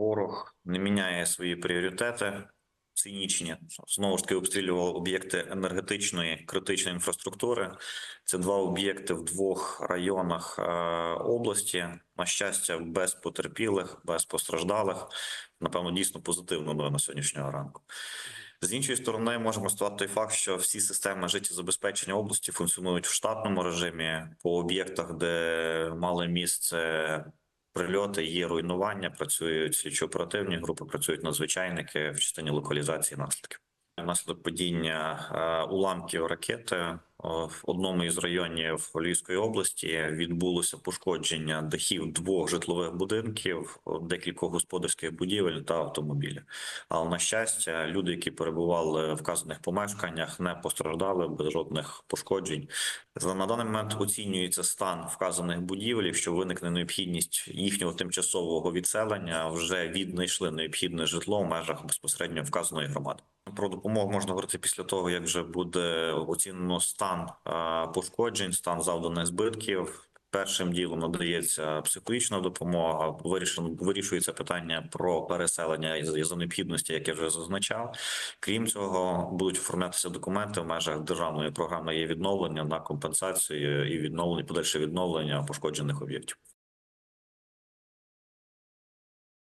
Ворог не міняє свої пріоритети. Цинічні знову ж таки обстрілював об'єкти енергетичної критичної інфраструктури. Це два об'єкти в двох районах е, області. На щастя, без потерпілих, без постраждалих. Напевно, дійсно позитивно новина сьогоднішнього ранку. З іншої сторони, можемо констатувати той факт, що всі системи життєзабезпечення області функціонують в штатному режимі по об'єктах, де мали місце прильоти, є руйнування, працюють слідчо-оперативні групи, працюють надзвичайники в частині локалізації наслідків. Внаслідок падіння е, уламків ракети в одному із районів Львівської області відбулося пошкодження дахів двох житлових будинків, декількох господарських будівель та автомобілів. Але на щастя, люди, які перебували в вказаних помешканнях, не постраждали без жодних пошкоджень. На даний момент оцінюється стан вказаних будівель. Якщо виникне необхідність їхнього тимчасового відселення, вже віднайшли необхідне житло в межах безпосередньо вказаної громади. Про допомогу можна говорити після того, як вже буде оцінено стан пошкоджень, стан завданих збитків. Першим ділом надається психологічна допомога. Вирішено вирішується питання про переселення із за необхідності, як я вже зазначав. Крім цього, будуть оформлятися документи в межах державної програми є відновлення на компенсацію і відновлення подальше відновлення пошкоджених об'єктів.